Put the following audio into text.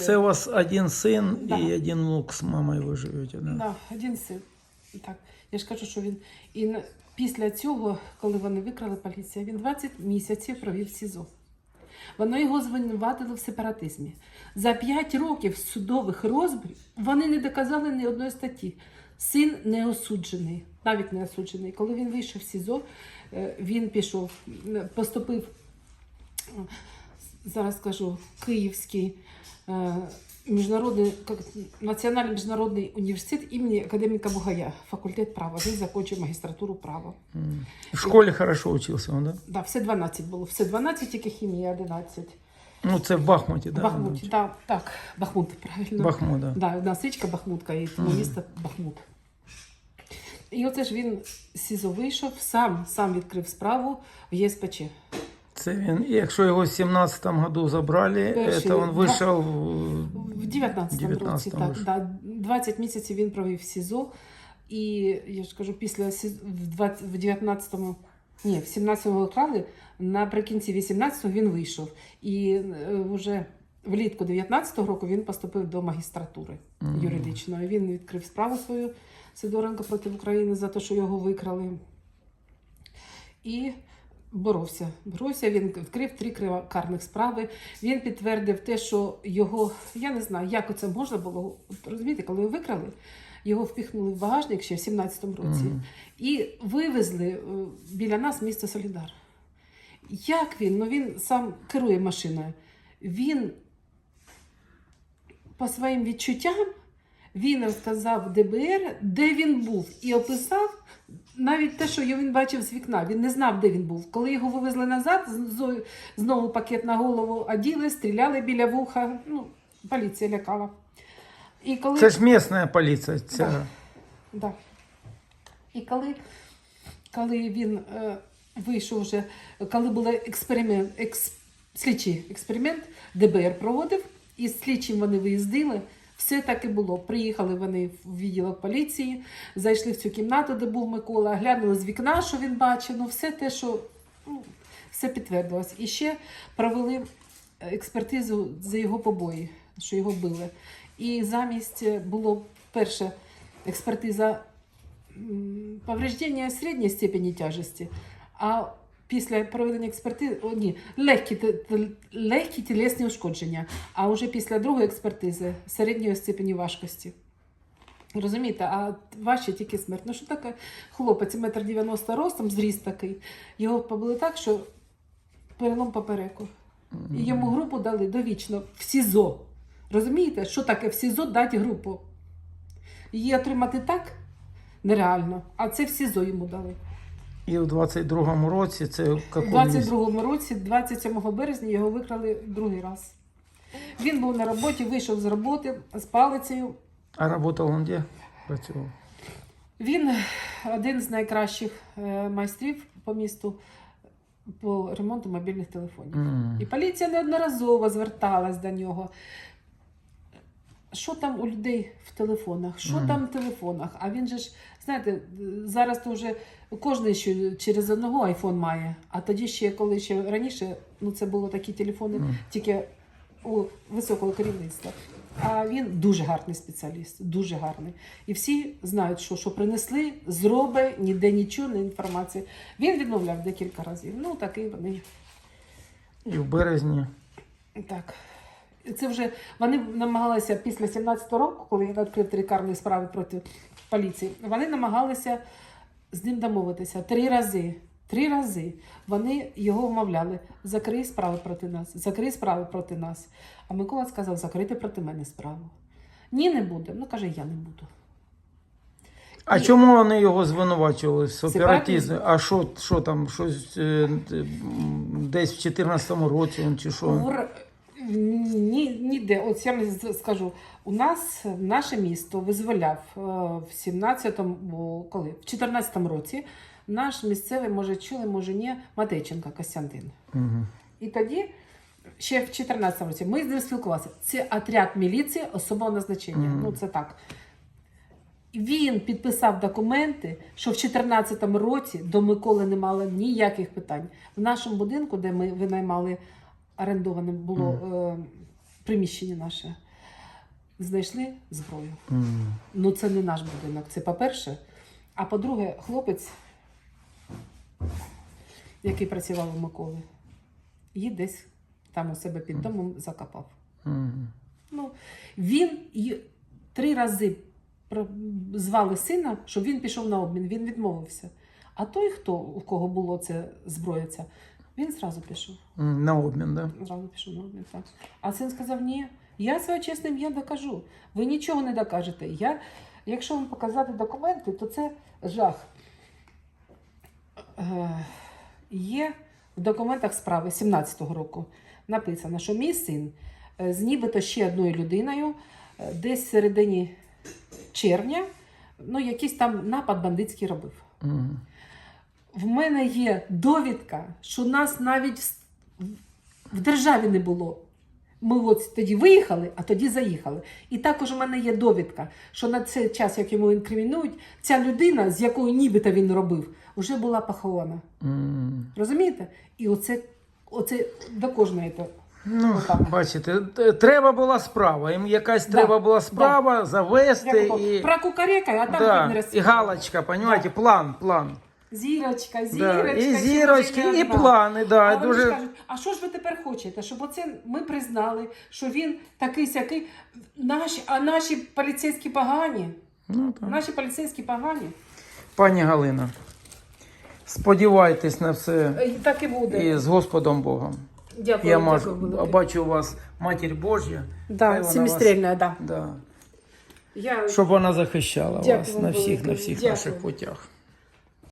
Це у вас один син Да. і один внук з мамою ви живете, да? да, один син. Так, я ж кажу, що він. І після цього, коли вони викрали поліція, він 20 місяців провів в СІЗО. Вони його звинуватили в сепаратизмі. За 5 років судових розборів вони не доказали ні одної статті. Син не осуджений, навіть не осуджений. Коли він вийшов з СІЗО, е, він пішов, поступив, зараз скажу, Київський е, міжнародний національний міжнародний університет імені академіка Бугая, факультет права. Він закінчив магістратуру права. В школі хорошо учився, он, да? Да, все 12 було. Все 12, тільки хімія 11. Ну, це в Бахмуті, да? Бахмут, да, так, Бахмут, правильно. Бахмут, да. Да, у нас Бахмутка і тому Мгм. місто Бахмут. І оце ж він СІЗО вийшов, сам, сам відкрив справу в ЄСПЧ. Це він, якщо його в 17-му году забрали, Перший, це він вийшов В 19-му 19-му році, так, да, 20 місяців він провів в СІЗО. І я ж кажу, після в 19-му, ні, в 17-му його крали, наприкінці 18-го він вийшов. І е, вже влітку 19-го року він поступив до магістратури Мгм. юридичної. Він відкрив справу свою Сидоренко проти України за те, що його викрали. І боровся. Боровся, він відкрив три карних справи. Він підтвердив те, що його, я не знаю, як це можна було. Розумієте, коли його викрали, його впихнули в багажник ще в 17-му році Мгм. і вивезли е, біля нас місто Солідар. Як він? Ну він сам керує машиною. Він по своїм відчуттям він розказав ДБР, де він був, і описав навіть те, що він бачив з вікна. Він не знав, де він був. Коли його вивезли назад, знову пакет на голову оділи, стріляли біля вуха. Ну, поліція лякала. І коли... Це ж місцева поліція. Ця. Да. Да. І коли, коли він е, вийшов вже, коли був експеримент, екс, слідчий експеримент, ДБР проводив, і з слідчим вони виїздили. Все так і було. Приїхали вони в відділок поліції, зайшли в цю кімнату, де був Микола, глянули з вікна, що він бачив. Ну, все те, що ну, все підтвердилось. І ще провели експертизу за його побої, що його били. І замість е, було перше експертиза повреждення середньої степені тяжесті, а після проведення експертизи, о, ні, легкі, легкі тілесні ушкодження, а вже після другої експертизи середньої степені важкості. Розумієте, а важче тільки смерть. Ну що таке хлопець, метр 90 ростом, зріст такий. Його побили так, що перелом попереку. І йому групу дали довічно в СІЗО. Розумієте, що таке в СІЗО дати групу? Її отримати так нереально, а це в СІЗО йому дали. І в 22-му році це У якому місці? 22-му році, 27 березня, його викрали другий раз. Він був на роботі, вийшов з роботи з палицею. А працював він де? Працював. Він один з найкращих е, майстрів по місту по ремонту мобільних телефонів. М. І поліція неодноразово зверталась до нього. Що там у людей в телефонах? Що Мгм. там в телефонах? А він же ж, знаєте, зараз то вже кожен ще через одного айфон має. А тоді ще, коли ще раніше, ну це було такі телефони тільки у високого керівництва. А він дуже гарний спеціаліст, дуже гарний. І всі знають, що, що принесли, зроби, ніде нічого, не інформації. Він відмовляв декілька разів. Ну, такий вони. І в березні. Так. Це вже вони намагалися після 17-го року, коли він відкрив три карні справи проти поліції, вони намагалися з ним домовитися три рази. Три рази вони його вмовляли: закрий справи проти нас, закрий справи проти нас. А Микола сказав, закрити проти мене справу. Ні, не буде. Ну каже, я не буду. А І- чому вони його звинувачували в Сепаратизм. А що, що там, щось е, десь в 14-му році чи що? Ні, ніде. От я вам скажу, у нас наше місто визволяв е, в 17-му, коли? В 14-му році наш місцевий, може, чули, може ні, Матейченко Костянтин. Угу. І тоді, ще в 14-му році, ми з ним спілкувалися. Це отряд міліції особового назначення. Мгм. Ну, це так. Він підписав документи, що в 2014 році до Миколи не мало ніяких питань. В нашому будинку, де ми винаймали орендованим було е, приміщення наше, знайшли зброю. М. Ну, це не наш будинок, це по-перше. А по-друге, хлопець, який працював у Миколи, її десь там у себе під домом закопав. М. Ну, він три рази звали сина, щоб він пішов на обмін. Він відмовився. А той, хто у кого було це зброя, він зразу пішов. На обмін, да? Зразу пішов на обмін. Так. А син сказав: ні, я своє чесне ім'я докажу. Ви нічого не докажете. Я, якщо вам показати документи, то це жах. Е, є в документах справи 17-го року написано, що мій син е, з нібито ще одною людиною е, десь в середині червня ну, якийсь там напад бандитський робив. М. В мене є довідка, що нас навіть в, державі не було. Ми от тоді виїхали, а тоді заїхали. І також у мене є довідка, що на цей час, як йому інкримінують, ця людина, з якою нібито він робив, вже була похована. М. Розумієте? І оце, оце до кожної. то- Ну, Отак. бачите, треба була справа. Їм якась Да, треба була справа завести Як і, Про кукарека, а там да, він і галочка, понимаете, план, план. Зірочка, Да. І зірочки, і плани, да, А вони ж дуже. кажуть, а що ж ви тепер хочете? Щоб оце ми признали, що він такий сякий. Наші, а наші поліцейські погані. Ну, так. Наші поліцейські погані. Пані Галина, сподівайтесь на все Е, Так і буде. і з Господом Богом. Дякую. Я дякую, велике. бачу у вас Матір Божя, Хай Да, вона семистрільна, да. да, Я... щоб вона захищала Дякую вас вам на всіх, велике. на всіх Дякую. наших путях.